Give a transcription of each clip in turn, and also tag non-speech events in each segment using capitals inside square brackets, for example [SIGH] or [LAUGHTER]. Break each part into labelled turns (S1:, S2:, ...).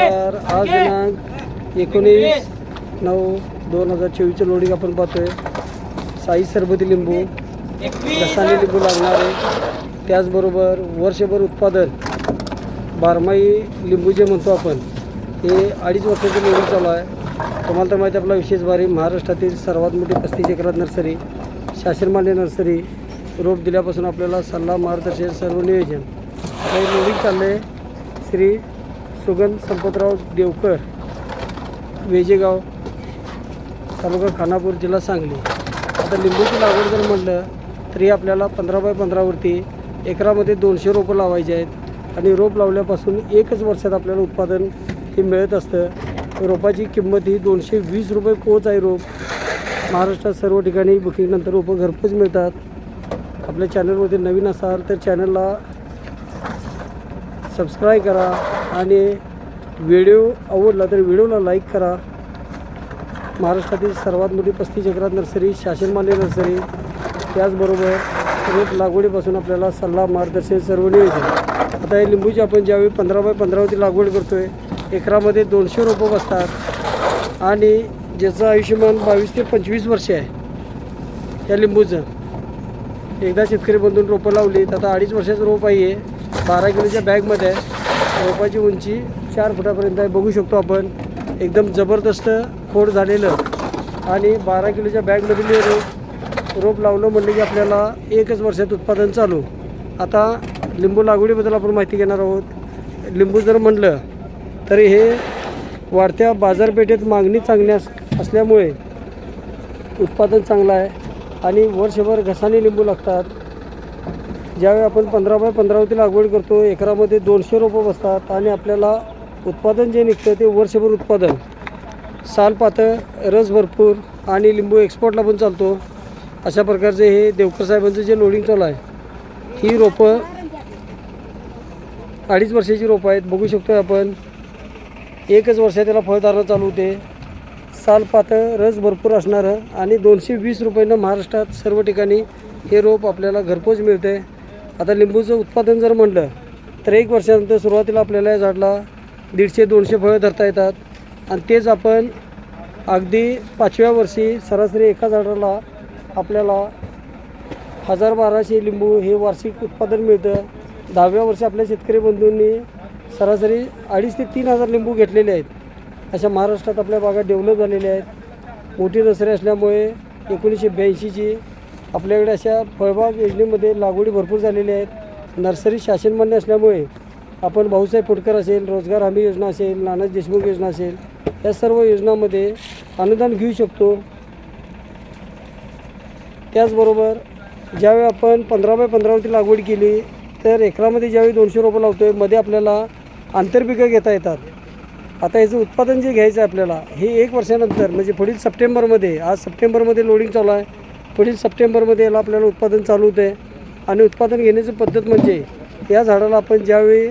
S1: तर आज दिनांक एकोणीस नऊ दोन हजार चोवीसच्या लोडिंग आपण पाहतोय. साई सरबती लिंबू रसाने लिंबू लागणार आहे. त्याचबरोबर वर्षभर उत्पादन बारमाही लिंबू जे म्हणतो आपण हे अडीच वर्षाचं लोडिंग चालू आहे. तुम्हाला तर माहिती आहे आपला विशेष बारी महाराष्ट्रातील सर्वात मोठी पस्तीस एकरात नर्सरी शासनमान्य नर्सरी रोप दिल्यापासून आपल्याला सल्ला मार्गदर्शन सर्व नियोजन. हे लोडिंग चाललं आहे श्री सुगंध संपतराव देवकर वेजेगाव तालुका खानापूर जिल्हा सांगली. आता लिंबूची लागवड जर म्हटलं तरी आपल्याला पंधरा बाय पंधरावरती एकरामध्ये दोनशे रोपं लावायचे आहेत. आणि रोप लावल्यापासून एकच वर्षात आपल्याला उत्पादन हे मिळत असतं. रोपाची किंमत ही दोनशे वीस रुपये पोच आहे रोप. महाराष्ट्रात सर्व ठिकाणी बुकिंगनंतर रोपं घरपोच मिळतात. आपल्या चॅनलमध्ये नवीन असाल तर चॅनलला सबस्क्राईब करा. आणि व्हिडिओ आवडला तर व्हिडिओला लाईक करा. महाराष्ट्रातील सर्वात मोठी पस्तीस एकरात नर्सरी शासनमान्य नर्सरी. त्याचबरोबर रोप लागवडीपासून आपल्याला सल्ला मार्गदर्शन सर्व नियोजन. आता हे लिंबूची आपण ज्यावेळी पंधरा बाय पंधरावरती लागवड करतो आहे एकरामध्ये दोनशे रोपं बसतात. आणि ज्याचं आयुष्यमान बावीस ते पंचवीस वर्षे आहे त्या लिंबूचं. एकदा शेतकरी बंधून रोपं लावली तर आता अडीच वर्षाचं रोप आहे बारा किलोच्या बॅगमध्ये आहे. रोपाची उंची चार फुटापर्यंत आहे. बघू शकतो आपण. एकदम जबरदस्त खोड झालेलं. आणि बारा किलोच्या बॅगमधील रोप रोप लावलं म्हणलं की आपल्याला एकच वर्षात उत्पादन चालू. आता लिंबू लागवडीबद्दल आपण माहिती घेणार आहोत. लिंबू जर म्हणलं तरी हे वाढत्या बाजारपेठेत मागणी चांगली अस असल्यामुळे उत्पादन चांगलं आहे. आणि वर्षभर घसाने लिंबू लागतात. ज्यावेळी आपण पंधरा बाय पंधरावरती लागवड करतो एकरामध्ये दोनशे रोपं बसतात आणि आपल्याला उत्पादन जे निघतं ते वर्षभर उत्पादन. साल पातळ रस भरपूर आणि लिंबू एक्सपोर्टला पण चालतो. अशा प्रकारचे हे देवकर साहेबांचं जे लोडिंग चालू आहे ही रोपं अडीच वर्षाची रोपं आहेत. बघू शकतो आपण. एकच वर्षात त्याला फळधारणा चालू होते. साल पातळ रस भरपूर असणारं आणि दोनशे वीस रुपयानं महाराष्ट्रात सर्व ठिकाणी हे रोप आपल्याला घरपोच मिळते आता लिंबूचं उत्पादन जर म्हणलं तर एक वर्षानंतर सुरुवातीला आपल्याला या झाडला दीडशे दोनशे फळं धरता येतात. आणि तेच आपण अगदी पाचव्या वर्षी सरासरी एका झाडाला आपल्याला हजार बाराशे लिंबू हे वार्षिक उत्पादन मिळतं. दहाव्या वर्षी आपल्या शेतकरी बंधूंनी सरासरी अडीच ते तीन हजार लिंबू घेतलेले आहेत. अशा महाराष्ट्रात आपल्या बागा डेव्हलप झालेल्या आहेत. मोठी नर्सरी असल्यामुळे एकोणीसशे ब्याऐंशीची आपल्याकडे अशा फळबाग योजनेमध्ये लागवडी भरपूर झालेली आहेत. नर्सरी शासनमान्य असल्यामुळे आपण भाऊसाहेब फुटकर असेल रोजगार हमी योजना असेल नानाजी देशमुख योजना असेल या सर्व योजनांमध्ये अनुदान घेऊ शकतो. त्याचबरोबर ज्यावेळी आपण पंधरा बाय पंधरावरती लागवड केली तर एकरामध्ये ज्यावेळी दोनशे रोपं लावतो आहे मध्ये आपल्याला आंतरपिकं घेता येतात. आता याचं उत्पादन जे घ्यायचं आहे आपल्याला हे एक वर्षानंतर म्हणजे पुढील सप्टेंबरमध्ये आज सप्टेंबरमध्ये लोडिंग चालू आहे. पुढील सप्टेंबरमध्ये याला आपल्याला उत्पादन चालू होतं आहे आणि उत्पादन घेण्याची पद्धत म्हणजे या झाडाला आपण ज्यावेळी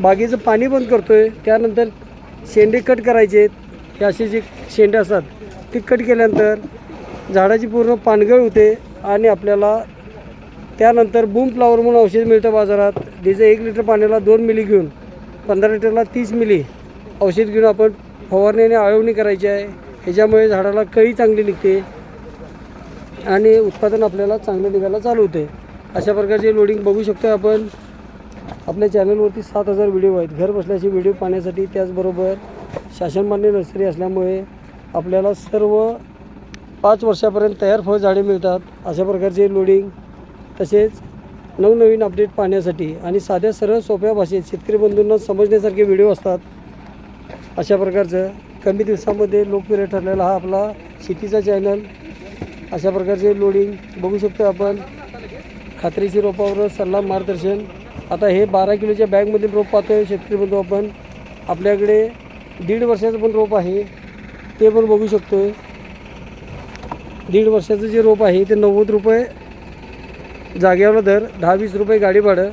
S1: बागेचं पाणी बंद करतो आहे त्यानंतर शेंडे कट करायचे. आहेत हे असे जे शेंडे असतात ते कट केल्यानंतर झाडाची पूर्ण पानगळ होते आणि आपल्याला त्यानंतर बूम फ्लावर म्हणून औषध मिळतं बाजारात. त्याचं एक लिटर पाण्याला दोन मिली घेऊन पंधरा लिटरला तीस मिली औषध घेऊन आपण फवारणी आणि आळवणी करायची आहे. ह्याच्यामुळे झाडाला कळी चांगली निघते आणि उत्पादन आपल्याला चांगलं निघायला चालू होते. अशा प्रकारचे लोडिंग बघू शकतो आपण. आपल्या चॅनलवरती सात हजार व्हिडिओ आहेत. घर बसल्याचे व्हिडिओ पाहण्यासाठी त्याचबरोबर शासनमान्य नर्सरी असल्यामुळे आपल्याला सर्व पाच वर्षापर्यंत तयार फळ झाडे मिळतात. अशा प्रकारचे लोडिंग तसेच नवनवीन अपडेट पाहण्यासाठी आणि साध्या सरळ सोप्या भाषेत शेतकरी बंधूंना समजण्यासारखे व्हिडिओ असतात. अशा प्रकारचं कमी दिवसामध्ये लोकप्रिय ठरलेला हा आपला शेतीचा चॅनल अशा प्रकारचे लोडिंग बघू शकतो आपण. खात्रीशीर रोपावर सल्ला मार्गदर्शन. आता हे बारा किलोच्या बॅगमधील रोप पाहतो आहे शेतकरी बंधू आपण. आपल्याकडे दीड वर्षाचं पण रोप आहे. ते पण बघू शकतो आहे दीड वर्षाचं जे रोप आहे ते नव्वद रुपये जागेवर दर दहा वीस रुपये गाडी भाडं.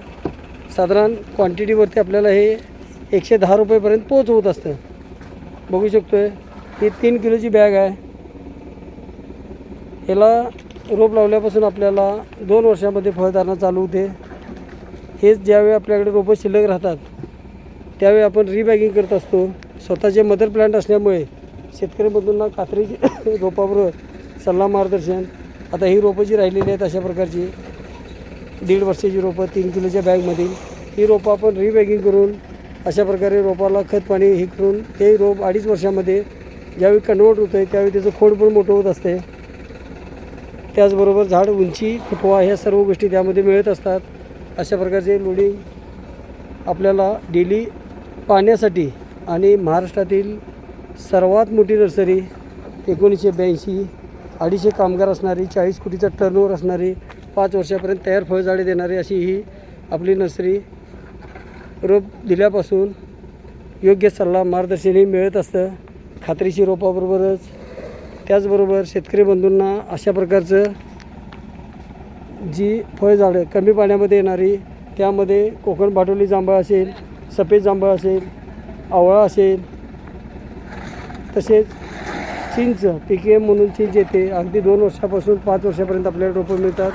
S1: साधारण क्वांटिटीवरती आपल्याला हे एकशे दहा रुपयेपर्यंत पोच होत असतं. बघू शकतो आहे ही तीन किलोची बॅग आहे. याला रोप लावल्यापासून आपल्याला दोन वर्षामध्ये फळधारणा चालू होते. हेच ज्यावेळी आपल्याकडे रोपं शिल्लक राहतात त्यावेळी आपण रीबॅगिंग करत असतो. स्वतःचे मदर प्लांट असल्यामुळे शेतकऱ्यांमधून कात्रीची [COUGHS] रोपाबरोबर सल्ला मार्गदर्शन. आता ही रोपं जी राहिलेली आहेत अशा प्रकारची दीड वर्षाची रोपं तीन किलोच्या बॅगमधील ही रोपं आपण रीबॅगिंग करून अशा प्रकारे रोपाला खत पाणी हे करून ते रोप अडीच वर्षामध्ये ज्यावेळी कन्वर्ट होतं आहे त्यावेळी त्याचं खोड पण मोठं होत असते. त्याचबरोबर झाड उंची फुटवा ह्या सर्व गोष्टी त्यामध्ये मिळत असतात. अशा प्रकारचे लोडिंग आपल्याला डेली पाहण्यासाठी आणि महाराष्ट्रातील सर्वात मोठी नर्सरी एकोणीसशे ब्याऐंशी अडीचशे कामगार असणारी चाळीस कोटीचा टर्नओव्हर असणारी पाच वर्षापर्यंत तयार फळझाडे देणारी अशी ही आपली नर्सरी रोप दिल्यापासून योग्य सल्ला मार्गदर्शनही मिळत असतं. खात्रीशी रोपाबरोबरच. त्याचबरोबर शेतकरी बंधूंना अशा प्रकारचं जी फळझाडं कमी पाण्यामध्ये येणारी त्यामध्ये कोकण भाटोली जांभळ असेल सफेद जांभळ असेल आवळा असेल तसेच चिंच पी के एम म्हणून चिंच येते. अगदी दोन वर्षापासून पाच वर्षापर्यंत आपल्याला रोपं मिळतात.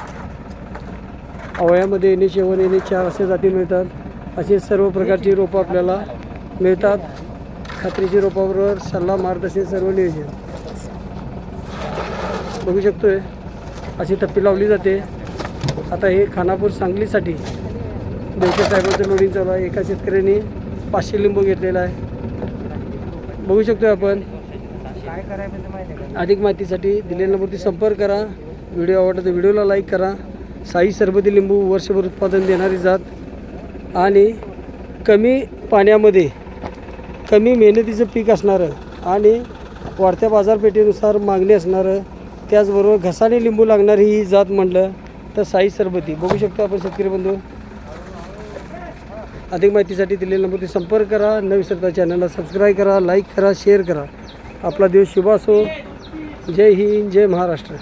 S1: आवळ्यामध्ये येणे शेवण येणे चार असे जाती मिळतात. असे सर्व प्रकारची रोपं आपल्याला मिळतात. खात्रीची रोपाबरोबर सल्ला मार्गदर्शन सर्व नियोजन. बघू शकतोय अशी टप्पी लावली जाते. आता हे खानापूर सांगलीसाठी देवशे साहेबांचं लोडिंग चालू आहे. एका शेतकऱ्याने पाचशे लिंबू घेतलेला आहे. बघू शकतोय आपण.
S2: काय करायचं
S1: अधिक माहितीसाठी दिलेल्या नंबरती संपर्क करा. व्हिडिओ आवडला तर व्हिडिओला लाईक करा. साई सरबती लिंबू वर्षभर उत्पादन देणारी जात. आणि कमी पाण्यामध्ये कमी मेहनतीचं पीक असणारं आणि वाढत्या बाजारपेठेनुसार मागणी असणारं त्याचबरोबर घसाने लिंबू लागणारी ही जात म्हणलं तर साई सरबती. बघू शकतो आपण शेतकरी बंधू. अधिक माहितीसाठी दिलेल्या नंबरती संपर्क करा. न विसरता चॅनलला सबस्क्राईब करा लाईक करा शेअर करा. आपला दिवस शुभ असो. जय हिंद जय महाराष्ट्र.